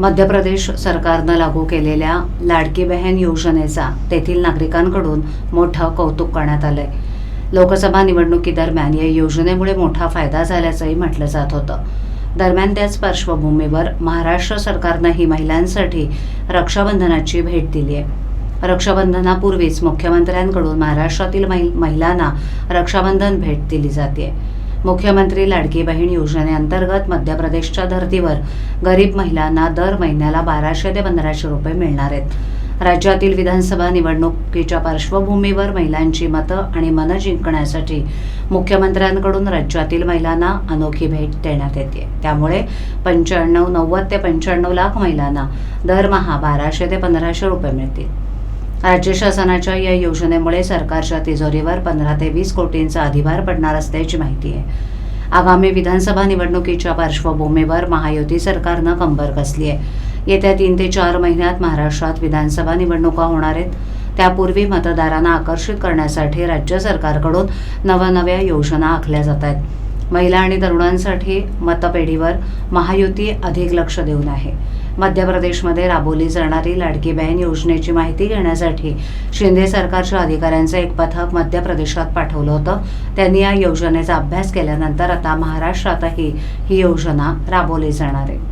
मध्य प्रदेश सरकारनं लागू केलेल्या लाडकी बहन योजनेचा तेथील नागरिकांकडून मोठं कौतुक करण्यात आलंय. लोकसभा निवडणुकीदरम्यान या योजनेमुळे मोठा फायदा झाल्याचंही म्हटलं जात होतं. दरम्यान त्याच पार्श्वभूमीवर महाराष्ट्र सरकारनंही महिलांसाठी रक्षाबंधनाची भेट दिली आहे. रक्षाबंधनापूर्वीच मुख्यमंत्र्यांकडून महाराष्ट्रातील महि- महिलांना रक्षाबंधन भेट दिली जाते. मुख्यमंत्री लाडकी बहीण योजनेअंतर्गत मध्य प्रदेशच्या धर्तीवर गरीब महिलांना दर महिन्याला बाराशे ते पंधराशे रुपये मिळणार आहेत. राज्यातील विधानसभा निवडणुकीच्या पार्श्वभूमीवर महिलांची मतं आणि मनं जिंकण्यासाठी मुख्यमंत्र्यांकडून राज्यातील महिलांना अनोखी भेट देण्यात येते. त्यामुळे पंच्याण्णव नव्वद ते पंच्याण्णव लाख महिलांना दरमहा बाराशे ते पंधराशे रुपये मिळतील. राज्य शासनाच्या या योजनेमुळे सरकारच्या तिजोरीवर पंधरा ते वीस कोटींचा अधिभार पडणार असल्याची माहिती आहे. आगामी विधानसभा निवडणुकीच्या पार्श्वभूमीवर महायुती सरकारनं कंबर कसली आहे. येत्या तीन ते चार महिन्यात महाराष्ट्रात विधानसभा निवडणुका होणार आहेत. त्यापूर्वी मतदारांना आकर्षित करण्यासाठी राज्य सरकारकडून नवनव्या योजना आखल्या जात आहेत. महिला आणि तरुणांसाठी मतपेढीवर महायुती अधिक लक्ष देऊन आहे. मध्य प्रदेशमध्ये राबवली जाणारी लाडकी बहीण योजनेची माहिती घेण्यासाठी शिंदे सरकारच्या अधिकाऱ्यांचं एक पथक मध्य प्रदेशात पाठवलं होतं. त्यांनी या योजनेचा अभ्यास केल्यानंतर आता महाराष्ट्रातही ही योजना राबवली जाणार आहे.